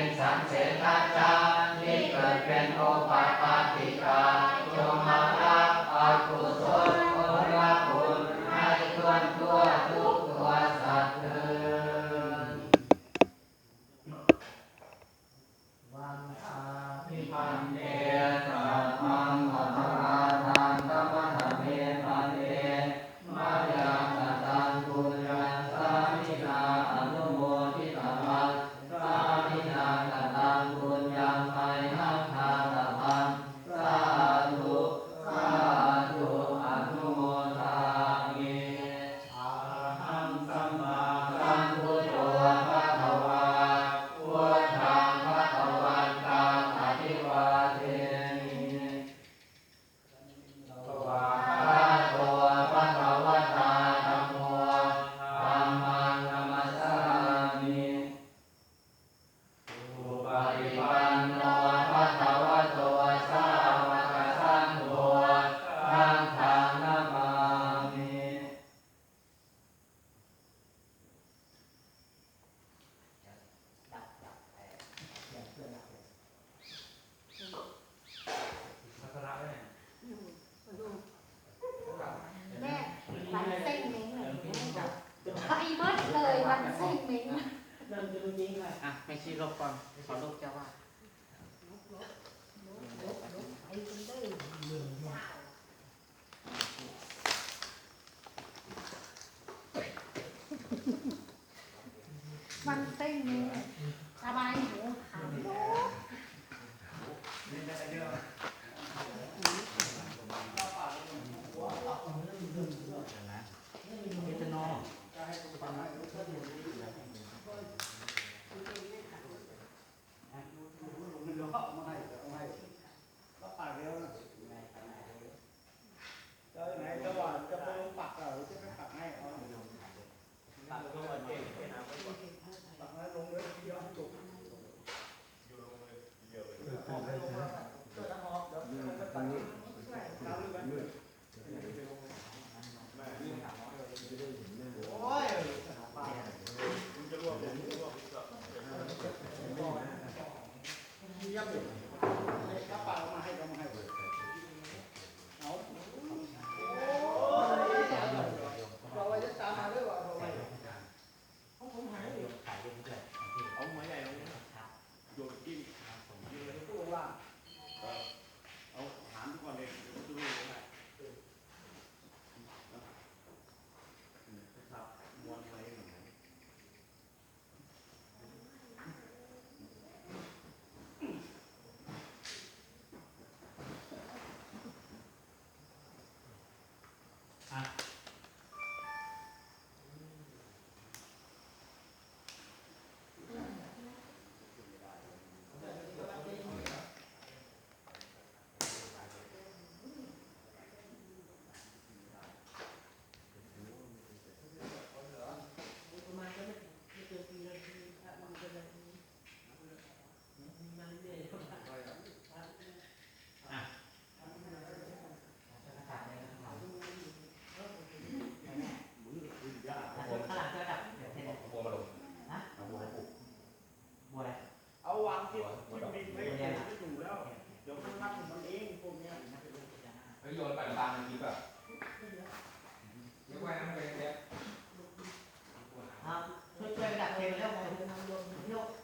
เป็นสันเสนาจาที่เกิดเป็นโอปาปาติกาจงมาราอากุศลโอระคุณให้ทั่วทั่วทุกตัวสัตว์เถิดวันอาภิพันเด เลยวันเส้นเม้งอะไม่ชี้ลบก่อนขอลบเจ้าว่าวันเส้นเม้งสบายหูขาวโบ๊ะเเอาไม้ใหญ่ลงนะโยนกิ้งยืนเลยตู้ล่างเอาหามก่อนเลยเดี๋ยวจะรู้เลยนะครับมวนไว้หน่อย ข้างหลังจะดับเดี๋ยวเสร็จ บัวมาลง นะ เอาบัวมาปลูก บัวอะไร เอาวางที่ที่บินไว้ที่อยู่แล้ว เดี๋ยวมันรับมันเองพวกเนี้ย เฮ้ย โยนไปตามมันกิงป่ะเดี๋ยกไว้นะมันไปเนี้ยครับช่วยช่วยดับเพลิงแล้วโยกหาไม่เจอมันยัง